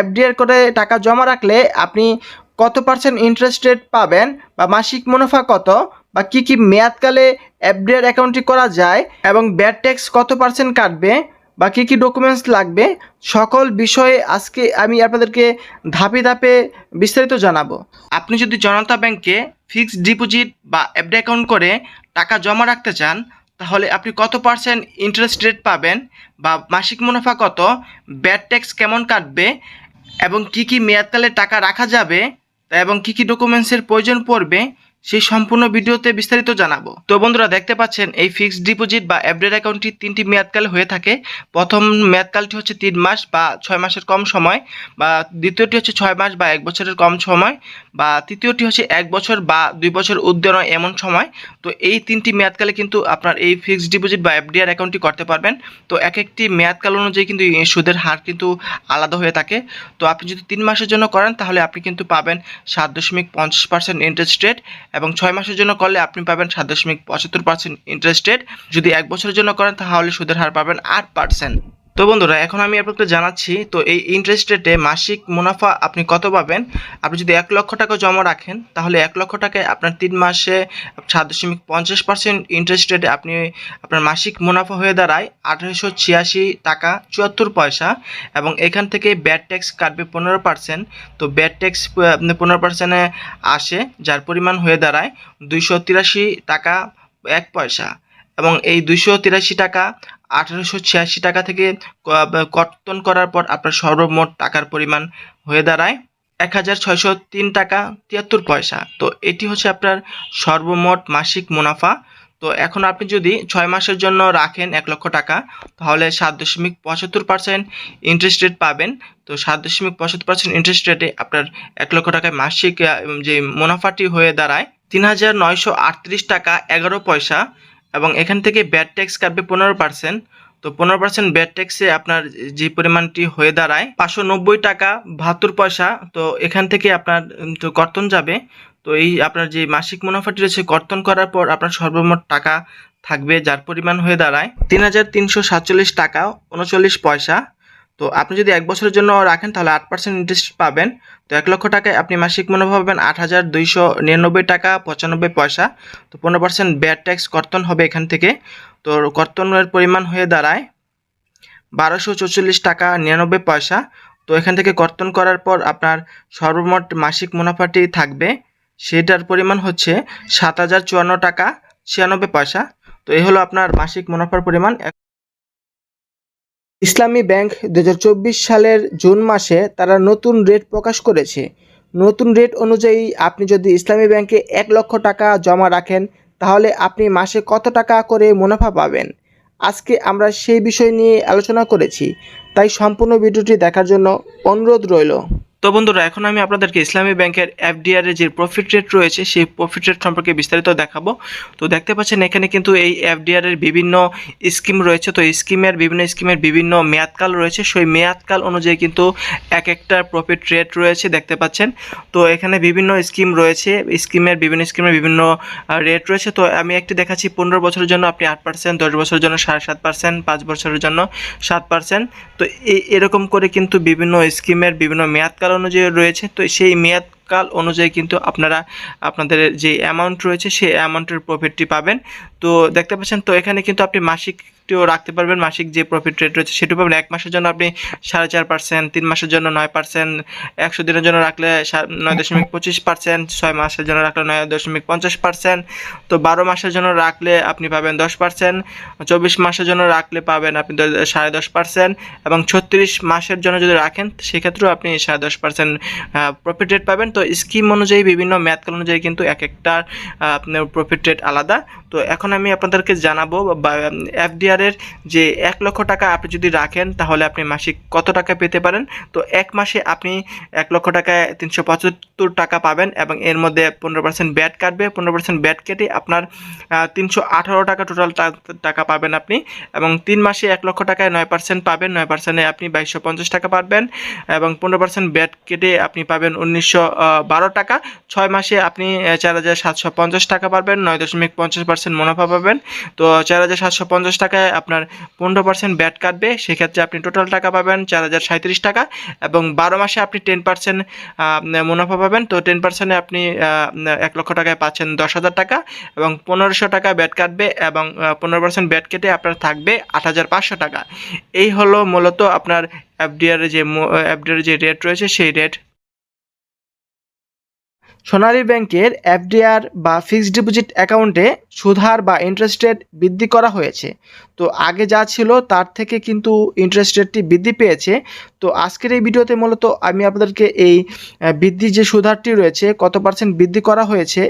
FDR করে টাকা জমা রাখলে আপনি কত পার্সেন্ট ইন্টারেস্ট রেট পাবেন বা মাসিক মুনাফা কত বা কি কি মেয়াদকালে এফডিআর অ্যাকাউন্টটি করা যায় এবং ব্যাড ট্যাক্স কত পার্সেন্ট কাটবে বা কী কী ডকুমেন্টস লাগবে সকল বিষয়ে আজকে আমি আপনাদেরকে ধাপে ধাপে বিস্তারিত জানাব। আপনি যদি জনতা ব্যাংকে ফিক্সড ডিপোজিট বা এফডি অ্যাকাউন্ট করে টাকা জমা রাখতে চান, তাহলে আপনি কত পার্সেন্ট ইন্টারেস্ট রেট পাবেন বা মাসিক মুনাফা কত ব্যাড ট্যাক্স কেমন কাটবে এবং কি কি মেয়াদকালে টাকা রাখা যাবে এবং কি কি ডকুমেন্টসের প্রয়োজন পড়বে সেই সম্পূর্ণ ভিডিওতে বিস্তারিত জানাব। তো বন্ধুরা, দেখতে পাচ্ছেন, এই ফিক্সড ডিপোজিট বা এফডিআর অ্যাকাউন্টটি তিনটি মেয়াদকাল হয়ে থাকে। প্রথম মেয়াদকালটি হচ্ছে তিন মাস বা ছয় মাসের কম সময় বা দ্বিতীয়টি হচ্ছে ছয় মাস বা এক বছরের কম সময় বা তৃতীয়টি হচ্ছে এক বছর বা দুই বছর উদ্যান এমন সময়। তো এই তিনটি মেয়াদকালে কিন্তু আপনার এই ফিক্সড ডিপোজিট বা এফডিআর অ্যাকাউন্টটি করতে পারবেন। তো এক একটি মেয়াদকাল অনুযায়ী কিন্তু সুদের হার কিন্তু আলাদা হয়ে থাকে। তো আপনি যদি তিন মাসের জন্য করেন, তাহলে আপনি কিন্তু পাবেন সাত দশমিক পঞ্চাশ পার্সেন্ট ইন্টারেস্ট রেট এবং ছয় মাসের জন্য করলে আপনি পাবেন সাত দশমিক পঁচাত্তর পার্সেন্ট ইন্টারেস্ট রেট যদি এক বছরের জন্য করেন, তাহলে সুদের হার পাবেন আট পার্সেন্ট তো বন্ধুরা, এখন আমি আপনাকে জানাচ্ছি, তো এই ইন্টারেস্ট রেটে মাসিক মুনাফা আপনি কত পাবেন? আপনি যদি এক লক্ষ টাকা জমা রাখেন, তাহলে এক লক্ষ টাকায় আপনার তিন মাসে সাত দশমিক পঞ্চাশ পার্সেন্ট ইন্টারেস্ট রেটে আপনি আপনার মাসিক মুনাফা হয়ে দাঁড়ায় আঠারোশো ছিয়াশি টাকা চুয়াত্তর পয়সা এবং এখান থেকে ব্যাড ট্যাক্স কাটবে পনেরো পার্সেন্ট তো ব্যাড ট্যাক্স পনেরো পার্সেন্টে আসে, যার পরিমাণ হয়ে দাঁড়ায় দুইশো তিরাশি টাকা এক পয়সা এবং এই দুইশো তিরাশি টাকা আঠারোশো ছিয়াশি টাকা থেকে কর্তন করার পর আপনার সর্বমোট টাকার পরিমাণ হয়ে দাঁড়ায় এক হাজার ছয়শো তিন টাকা তিয়াত্তর পয়সা। তো এটি হচ্ছে আপনার সর্বমোট মাসিক মুনাফা। তো এখন আপনি যদি ছয় মাসের জন্য রাখেন এক লক্ষ টাকা, তাহলে সাত দশমিক পঁচাত্তর পার্সেন্ট ইন্টারেস্ট রেট পাবেন। তো সাত দশমিক পঁচাত্তর পার্সেন্ট ইন্টারেস্ট রেটে আপনার এক লক্ষ টাকায় মাসিক যে মুনাফাটি হয়ে দাঁড়ায় তিন হাজার নয়শো আটত্রিশ টাকা এগারো পয়সা। এবং এখান থেকে ব্যাড ট্যাক্স কাটবে পনেরো পার্সেন্ট তো পনেরো পার্সেন্ট ব্যাড ট্যাক্সে আপনার যে পরিমাণটি হয়ে দাঁড়ায়, পাঁচশো নব্বই টাকা বাহাত্তর পয়সা। তো এখান থেকে আপনার তো কর্তন যাবে। তো এই আপনার যে মাসিক মুনাফাটি রয়েছে, কর্তন করার পর আপনার সর্বমোট টাকা থাকবে, যার পরিমাণ হয়ে দাঁড়ায় তিন হাজার তিনশো সাতচল্লিশ টাকা উনচল্লিশ পয়সা। তো আপনি যদি এক বছরের জন্য রাখেন, তাহলে আট পার্সেন্ট ইন্টারেস্ট পাবেন। তো এক লক্ষ টাকায় আপনি মাসিক মুনাফা পাবেন আট হাজার দুইশো নিরানব্বই টাকা পঁচানব্বই পয়সা। তো পনেরো পার্সেন্ট ব্যাড ট্যাক্স কর্তন হবে এখান থেকে। তো কর্তনের পরিমাণ হয়ে দাঁড়ায় বারোশো চৌচল্লিশ টাকা নিরানব্বই পয়সা। তো এখান থেকে কর্তন করার পর আপনার সর্বমোট মাসিক মুনাফাটি থাকবে। সেটার পরিমাণ হচ্ছে সাত হাজার চুয়ান্ন টাকা ছিয়ানব্বই পয়সা। তো এই হলো আপনার মাসিক মুনাফার পরিমাণ। ইসলামী ব্যাংক দু হাজার চব্বিশ সালের জুন মাসে তারা নতুন রেট প্রকাশ করেছে। নতুন রেট অনুযায়ী আপনি যদি ইসলামী ব্যাংকে এক লক্ষ টাকা জমা রাখেন, তাহলে আপনি মাসে কত টাকা করে মুনাফা পাবেন? আজকে আমরা সেই বিষয় নিয়ে আলোচনা করেছি। তাই সম্পূর্ণ ভিডিওটি দেখার জন্য অনুরোধ রইল। তো বন্ধুরা, এখন আমি আপনাদেরকে ইসলামী ব্যাংকের এফডিআর এর যে প্রফিট রেট রয়েছে, সেই প্রফিট রেট সম্পর্কে বিস্তারিত দেখাবো। তো দেখতে পাচ্ছেন, এখানে কিন্তু এই এফডিআর এর বিভিন্ন স্কিম রয়েছে। তো স্কিমের বিভিন্ন স্কিমের বিভিন্ন মেয়াদকাল রয়েছে। সেই মেয়াদকাল অনুযায়ী কিন্তু এক একটা প্রফিট রেট রয়েছে, দেখতে পাচ্ছেন। তো এখানে বিভিন্ন স্কিম রয়েছে। স্কিমের বিভিন্ন স্কিমের বিভিন্ন রেট রয়েছে। তো আমি একটি দেখাচ্ছি, পনেরো বছরের জন্য আপনি আট পার্সেন্ট দশ বছরের জন্য সাড়ে সাত পার্সেন্ট পাঁচ বছরের জন্য সাত পার্সেন্ট তো এই এরকম করে কিন্তু বিভিন্ন স্কিমের বিভিন্ন মেয়াদকাল অনুযায়ী রয়েছে। তো সেই মেয়াদ কাল অনুযায়ী কিন্তু আপনারা, আপনাদের যে অ্যামাউন্ট রয়েছে, সেই অ্যামাউন্টের প্রফিটটি পাবেন। তো দেখতে পাচ্ছেন, তো এখানে কিন্তু আপনি মাসিকটিও রাখতে পারবেন। মাসিক যে প্রফিট রেট রয়েছে সেটি পাবেন। এক মাসের জন্য আপনি সাড়ে চার পার্সেন্ট তিন মাসের জন্য নয় পার্সেন্ট একশো দিনের জন্য রাখলে নয় দশমিক পঁচিশ পার্সেন্ট ছয় মাসের জন্য রাখলে নয় দশমিক পঞ্চাশ পার্সেন্ট তো বারো মাসের জন্য রাখলে আপনি পাবেন দশ পার্সেন্ট চব্বিশ মাসের জন্য রাখলে পাবেন আপনি সাড়ে দশ পার্সেন্ট এবং ছত্রিশ মাসের জন্য যদি রাখেন সেক্ষেত্রেও আপনি সাড়ে দশ পার্সেন্ট প্রফিট রেট পাবেন। তো স্কিম অনুযায়ী বিভিন্ন মেয়াদকাল অনুযায়ী কিন্তু এক একটার আহ, আপনার প্রফিট রেট আলাদা। তো এখন আমি আপনাদেরকে জানাব বা এফডিআর এর যে এক লক্ষ টাকা আপনি যদি রাখেন, তাহলে আপনি মাসিক কত টাকা পেতে পারেন? তো এক মাসে আপনি এক লক্ষ টাকায় তিনশো পঁচাত্তর টাকা পাবেন এবং এর মধ্যে পনেরো পার্সেন্ট ব্যাট কাটবে। পনেরো পার্সেন্ট ব্যাট কেটে আপনার তিনশো আঠারো টাকা টোটাল টাকা পাবেন আপনি এবং তিন মাসে এক লক্ষ টাকায় নয় পার্সেন্ট পাবেন। নয় পার্সেন্টে আপনি বাইশশো পঞ্চাশ টাকা পাবেন এবং পনেরো পার্সেন্ট ব্যাট কেটে আপনি পাবেন উনিশশো বারো টাকা। ছয় মাসে আপনি চার হাজার সাতশো পঞ্চাশ টাকা পাবেন নয় দশমিক পঞ্চাশ পার্সেন্ট মুনাফা পাবেন। তো চার হাজার সাতশো পঞ্চাশ টাকায় আপনার পনেরো পার্সেন্ট ব্যাট কাটবে, সেক্ষেত্রে আপনি টোটাল টাকা পাবেন চার হাজার সাঁত্রিশ টাকা এবং বারো মাসে আপনি টেন পার্সেন্ট মুনাফা পাবেন। তো টেন পার্সেন্টে আপনি এক লক্ষ টাকায় পাচ্ছেন দশ হাজার টাকা এবং পনেরোশো টাকা ব্যাট কাটবে এবং পনেরো পার্সেন্ট ব্যাট কেটে আপনার থাকবে আট হাজার পাঁচশো টাকা। এই হলো মূলত আপনার এফডিআর যে এফডিআর যে রেট রয়েছে, সেই রেট সোনালী ব্যাংকের এফডিআর বা ফিক্সড ডিপোজিট অ্যাকাউন্টে সুধার বা ইন্টারেস্ট রেট বৃদ্ধি করা হয়েছে। তো আগে যা ছিল তার থেকে কিন্তু ইন্টারেস্ট রেটটি বৃদ্ধি পেয়েছে। তো আজকের এই ভিডিওতে মূলত আমি আপনাদেরকে এই বৃদ্ধি যে সুধারটি রয়েছে, কত পার্সেন্ট বৃদ্ধি করা হয়েছে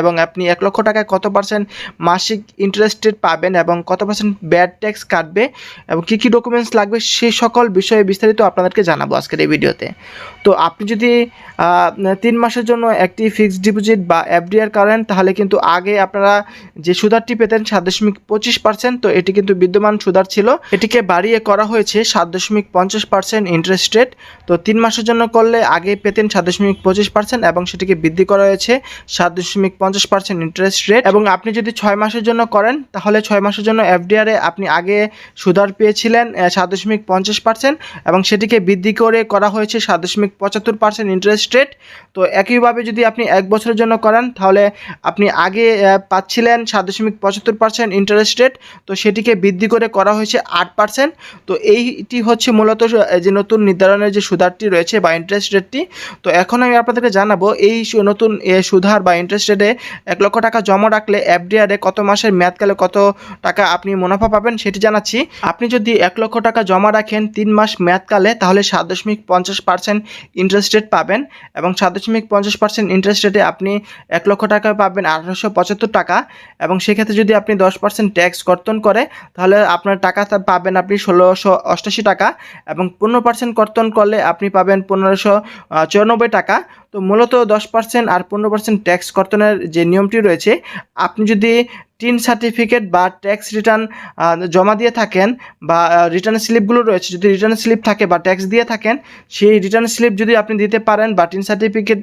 এবং আপনি এক লক্ষ টাকায় কত পার্সেন্ট মাসিক ইন্টারেস্ট রেট পাবেন এবং কত পার্সেন্ট ব্যাড ট্যাক্স কাটবে এবং কী কী ডকুমেন্টস লাগবে সেই সকল বিষয়ে বিস্তারিত আপনাদেরকে জানাব আজকের এই ভিডিওতে। তো আপনি যদি তিন মাসের জন্য একটি ফিক্সড ডিপোজিট বা এফডিআর করেন, তাহলে কিন্তু আগে আপনারা যে সুদারটি পেতেন সাত দশমিক পঁচিশ পার্সেন্ট তো এটি কিন্তু বিদ্যমান সুদার ছিল। এটিকে বাড়িয়ে করা হয়েছে সাত দশমিক পঞ্চাশ পার্সেন্ট ইন্টারেস্ট রেট তো তিন মাসের জন্য করলে আগে পেতেন সাত দশমিক পঁচিশ পার্সেন্ট এবং সেটিকে বৃদ্ধি করা হয়েছে সাত দশমিক পঞ্চাশ পার্সেন্ট ইন্টারেস্ট রেট এবং আপনি যদি ছয় মাসের জন্য করেন, তাহলে ছয় মাসের জন্য এফডিআরে আপনি আগে সুদার পেয়েছিলেন সাত দশমিক পঞ্চাশ পার্সেন্ট এবং সেটিকে বৃদ্ধি করে করা হয়েছে সাত দশমিক পঁচাত্তর পার্সেন্ট ইন্টারেস্ট রেট তো একইভাবে যদি আপনি এক বছরের জন্য করেন, তাহলে আপনি আগে পাচ্ছিলেন সাত দশমিক পঁচাত্তর পার্সেন্ট ইন্টারেস্ট রেট তো সেটিকে বৃদ্ধি করে করা হয়েছে আট পার্সেন্ট তো এইটি হচ্ছে মূলত যে নতুন নির্ধারণের যে সুধারটি রয়েছে বা ইন্টারেস্ট রেটটি তো এখন আমি আপনাদেরকে জানাব, এই নতুন সুধার বা ইন্টারেস্ট রেটে এক লক্ষ টাকা জমা রাখলে এফডিআরে কত মাসের মেয়াদকালে কত টাকা আপনি মুনাফা পাবেন সেটি জানাচ্ছি। আপনি যদি এক লক্ষ টাকা জমা রাখেন তিন মাস মেয়াদকালে, তাহলে সাত দশমিক পঞ্চাশ পার্সেন্ট ইন্টারেস্ট রেট পাবেন এবং সাত দশমিক পঞ্চাশ পার্সেন্ট ইন্টারেস্ট রেটে আপনি এক লক্ষ টাকা পাবেন আঠারোশো পঁচাত্তর টাকা এবং সেক্ষেত্রে যদি আপনি দশ পার্সেন্ট ট্যাক্স কর্তন করে, তাহলে আপনার টাকা পাবেন আপনি ষোলোশো অষ্টাশি টাকা এবং পনেরো পার্সেন্ট কর্তন করলে আপনি পাবেন পনেরোশো চুরানব্বই টাকা। তো মূলত দশ পার্সেন্ট আর পনেরো পার্সেন্ট ট্যাক্স কর্তনের যে নিয়মটি রয়েছে, আপনি যদি টিন সার্টিফিকেট বা ট্যাক্স রিটার্ন জমা দিয়ে থাকেন বা রিটার্ন স্লিপগুলো রয়েছে, যদি রিটার্ন স্লিপ থাকে বা ট্যাক্স দিয়ে থাকেন, সেই রিটার্ন স্লিপ যদি আপনি দিতে পারেন বা টিন সার্টিফিকেট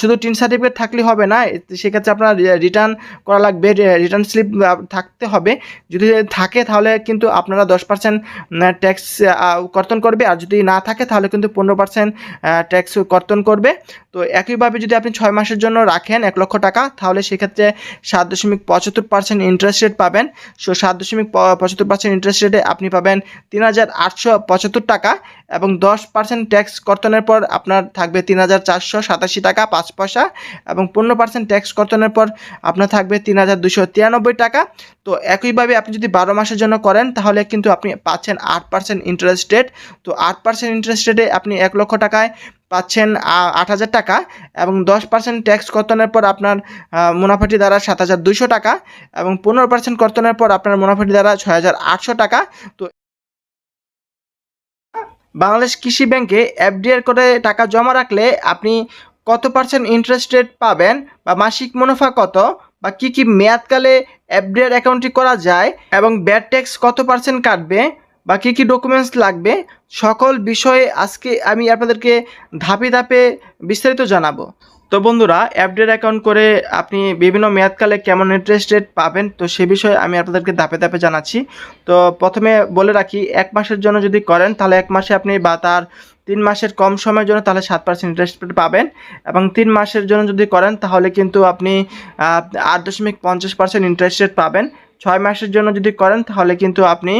শুধু টিন সার্টিফিকেট থাকলে হবে না সেক্ষেত্রে আপনার রিটার্ন করা লাগবে রিটার্ন স্লিপ থাকতে হবে। যদি থাকে তাহলে কিন্তু আপনারা দশ পার্সেন্ট ট্যাক্স কর্তন করবে, আর যদি না থাকে তাহলে কিন্তু পনেরো পার্সেন্ট ট্যাক্স কর্তন করবে। তো একইভাবে যদি আপনি ছয় মাসের জন্য রাখেন এক লক্ষ টাকা, তাহলে সেক্ষেত্রে সাত দশমিক পঁচাত্তর পার্সেন্ট ইন্টারেস্ট রেট পাবেন। সো সাত দশমিক পঁচাত্তর পার্সেন্ট ইন্টারেস্ট রেটে আপনি পাবেন তিন হাজার আটশো পঁচাত্তর টাকা। এবং দশ পার্সেন্ট ট্যাক্স কর্তনের পর আপনার থাকবে তিন হাজার চারশো সাতাশি টাকা পাঁচ পয়সা এবং পনেরো পার্সেন্ট ট্যাক্স কর্তনের পর আপনার থাকবে তিন হাজার দুশো তিরানব্বই টাকা। তো একইভাবে আপনি যদি বারো মাসের জন্য করেন, তাহলে কিন্তু আপনি পাচ্ছেন আট পার্সেন্ট ইন্টারেস্ট রেট তো আট পার্সেন্ট ইন্টারেস্ট রেটে আপনি এক লক্ষ টাকায় পাচ্ছেন আট হাজার টাকা এবং দশ পার্সেন্ট ট্যাক্স কর্তনের পর আপনার মুনাফাটি দ্বারা সাত হাজার দুশো টাকা এবং পনেরো পার্সেন্ট কর্তনের পর আপনার মুনাফাটি দ্বারা ছয় হাজার আটশো টাকা। তো বাংলাদেশ কৃষি ব্যাংকে এফডিআর করে টাকা জমা রাখলে আপনি কত পার্সেন্ট ইন্টারেস্ট রেট পাবেন বা মাসিক মুনাফা কত বা কী কী মেয়াদকালে এফডিআর অ্যাকাউন্টটি করা যায় এবং ব্যাড ট্যাক্স কত পার্সেন্ট কাটবে বা কী কী ডকুমেন্টস লাগবে সকল বিষয়ে আজকে আমি আপনাদেরকে ধাপে ধাপে বিস্তারিত জানাব। তো বন্ধুরা অ্যাপডেট অ্যাকাউন্ট করে আপনি বিভিন্ন মেয়াদকালে কেমন ইন্টারেস্ট রেট পাবেন, তো সে বিষয়ে আমি আপনাদেরকে ধাপে ধাপে জানাচ্ছি। তো প্রথমে বলে রাখি, এক মাসের জন্য যদি করেন, তাহলে এক মাসে আপনি বা তার তিন মাসের কম সময়ের জন্য তাহলে সাত পার্সেন্ট ইন্টারেস্ট রেট পাবেন এবং তিন মাসের জন্য যদি করেন, তাহলে কিন্তু আপনি আট দশমিক পঞ্চাশ পার্সেন্ট ইন্টারেস্ট রেট পাবেন। ছয় মাসের জন্য যদি করেন, তাহলে কিন্তু আপনি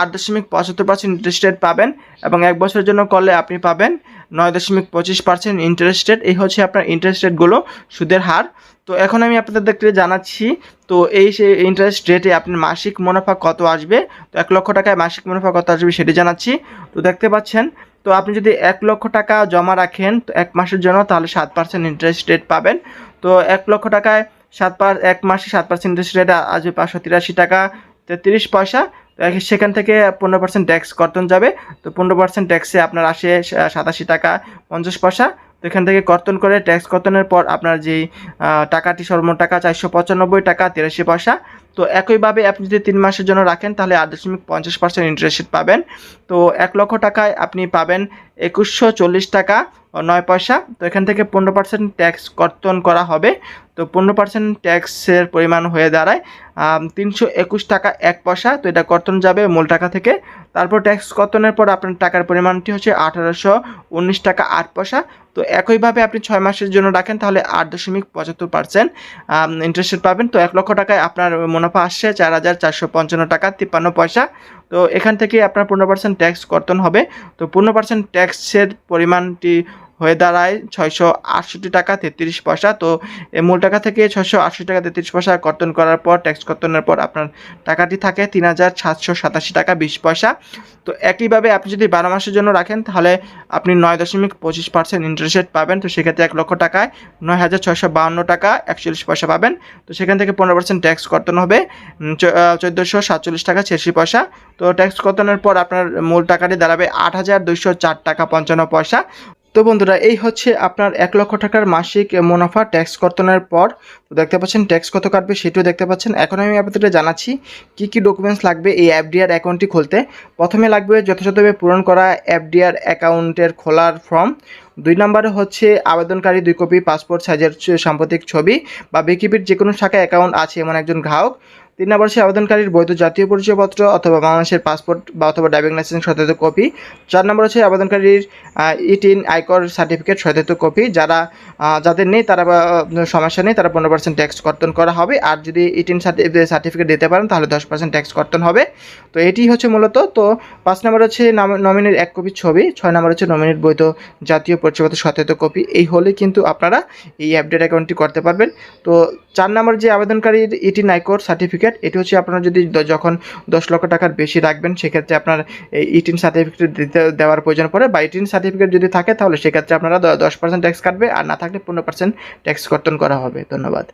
আট দশমিক পঁচাত্তর পার্সেন্ট ইন্টারেস্ট রেট পাবেন এবং এক বছরের জন্য করলে আপনি পাবেন নয় দশমিক পঁচিশ পার্সেন্ট ইন্টারেস্ট রেট এই হচ্ছে আপনার ইন্টারেস্ট রেটগুলো সুদের হার। তো এখন আমি আপনাদেরকে জানাচ্ছি, তো এই সে ইন্টারেস্ট রেটে আপনার মাসিক মুনাফা কত আসবে? তো এক লক্ষ টাকায় মাসিক মুনাফা কত আসবে সেটি জানাচ্ছি। তো দেখতে পাচ্ছেন, তো আপনি যদি এক লক্ষ টাকা জমা রাখেন, তো এক মাসের জন্য তাহলে সাত পার্সেন্ট ইন্টারেস্ট রেট পাবেন। তো এক লক্ষ টাকায় সাত পার, এক মাসে সাত পার্সেন্ট ইন্টারেস্ট রেট আসবে পাঁচশো তিরাশি টাকা তেত্রিশ পয়সা সেখান থেকে পনেরো পার্সেন্ট ট্যাক্স কর্তন যাবে। তো পনেরো পার্সেন্ট ট্যাক্সে আপনার আসে সাতাশি টাকা, পঞ্চাশ পয়সা। তো এখান থেকে কর্তন করে ট্যাক্স কর্তনের পর আপনার যেই টাকাটি সর্বমোট টাকা চারশো পঁচানব্বই টাকা, তিরাশি পয়সা। তো একইভাবে আপনি যদি তিন মাসের জন্য রাখেন, তাহলে আট দশমিক পঞ্চাশ পার্সেন্ট ইন্টারেস্ট পাবেন। তো এক লক্ষ টাকায় আপনি পাবেন একুশশো চল্লিশ টাকা নয় পয়সা। তো এখান থেকে পনেরো পার্সেন্ট ট্যাক্স কর্তন করা হবে। তো পনেরো পার্সেন্ট ট্যাক্সের পরিমাণ হয়ে দাঁড়ায় তিনশো একুশ টাকা এক পয়সা। তো এটা কর্তন যাবে মূল টাকা থেকে। তারপর ট্যাক্স কর্তনের পর আপনার টাকার পরিমাণটি হচ্ছে আঠারোশো উনিশ টাকা আট পয়সা। তো একইভাবে আপনি ছয় মাসের জন্য রাখেন, তাহলে আট দশমিক পঁচাত্তর পার্সেন্ট ইন্টারেস্ট পাবেন। তো এক লক্ষ টাকায় আপনার মুনাফা আসছে চার হাজার চারশো পঞ্চান্ন টাকা তিপ্পান্ন পয়সা। তো এখান থেকে আপনার পনেরো পার্সেন্ট ট্যাক্স কর্তন হবে। তো পনেরো পার্সেন্ট ট্যাক্সের পরিমাণটি হয়ে দাঁড়ায় ছয়শো আটষট্টি টাকা তেত্রিশ পয়সা। তো মূল টাকা থেকে ছয়শো আটষট্টি টাকা তেত্রিশ পয়সা কর্তন করার পর ট্যাক্স কর্তনের পর আপনার টাকাটি থাকে তিন হাজার সাতশো সাতাশি টাকা বিশ পয়সা। তো একইভাবে আপনি যদি বারো মাসের জন্য রাখেন, তাহলে আপনি নয় দশমিক পঁচিশ পার্সেন্ট ইন্টারেস্ট রেট পাবেন। তো সেক্ষেত্রে এক লক্ষ টাকায় নয় হাজার ছয়শো বাউন্ন টাকা একচল্লিশ পয়সা পাবেন। তো সেখান থেকে পনেরো পার্সেন্ট ট্যাক্স কর্তন হবে চোদ্দোশো সাতচল্লিশ টাকা ছিয়াশি পয়সা। তো ট্যাক্স কর্তনের পর আপনার মূল টাকাটি দাঁড়াবে আট হাজার দুইশো চার টাকা পঞ্চান্ন পয়সা। তো বন্ধুরা, এই হচ্ছে আপনার এক লক্ষ টাকার মাসিক মুনাফা ট্যাক্স কর্তনের পর। তো দেখতে পাচ্ছেন ট্যাক্স কত কাটবে সেটিও দেখতে পাচ্ছেন। এখন আমি আপনাদের জানাচ্ছি কি কি ডকুমেন্টস লাগবে এই এফডিআর অ্যাকাউন্টটি খুলতে। প্রথমে লাগবে যথাযথভাবে পূরণ করা এফডিআর অ্যাকাউন্টের খোলার ফর্ম দুই নম্বরে হচ্ছে আবেদনকারী দুই কপি পাসপোর্ট সাইজের সাম্প্রতিক ছবি বা বিকিপির যে কোনো শাখায় অ্যাকাউন্ট আছে এমন একজন গ্রাহক। তিন নম্বর হচ্ছে আবেদনকারীর বৈধ জাতীয় পরিচয়পত্র অথবা বাংলাদেশের পাসপোর্ট বা অথবা ড্রাইভিং লাইসেন্স সত্যায়িত কপি। চার নম্বর হচ্ছে আবেদনকারীর ইটিন আয়কর সার্টিফিকেট সত্যায়িত কপি। যারা যাদের নেই তারা সমস্যা নেই, তারা পনেরো পার্সেন্ট ট্যাক্স কর্তন করা হবে। আর যদি ইটিন সার্টিফিকেট দিতে পারেন, তাহলে দশ পার্সেন্ট ট্যাক্স কর্তন হবে। তো এটি হচ্ছে মূলত। তো পাঁচ নম্বর হচ্ছে নমিনির এক কপি ছবি, ছয় নম্বর হচ্ছে নমিনির বৈধ জাতীয় পরিচয়পত্র সত্যায়িত কপি এই হলে কিন্তু আপনারা এই অ্যাপডেট অ্যাকাউন্টটি করতে পারবেন। তো চার নম্বর যে আবেদনকারীর এটি নাইকোর সার্টিফিকেট এটি হচ্ছে আপনারা যদি যখন দশ লক্ষ টাকার বেশি রাখবেন, সেক্ষেত্রে আপনার এই ইটিন সার্টিফিকেট দিতে, দেওয়ার প্রয়োজন পড়ে। বা ইটিন সার্টিফিকেট যদি থাকে, তাহলে সেক্ষেত্রে আপনারা দশ পার্সেন্ট ট্যাক্স কাটবে, আর না থাকলে পনেরো পার্সেন্ট ট্যাক্স কর্তন করা হবে। ধন্যবাদ।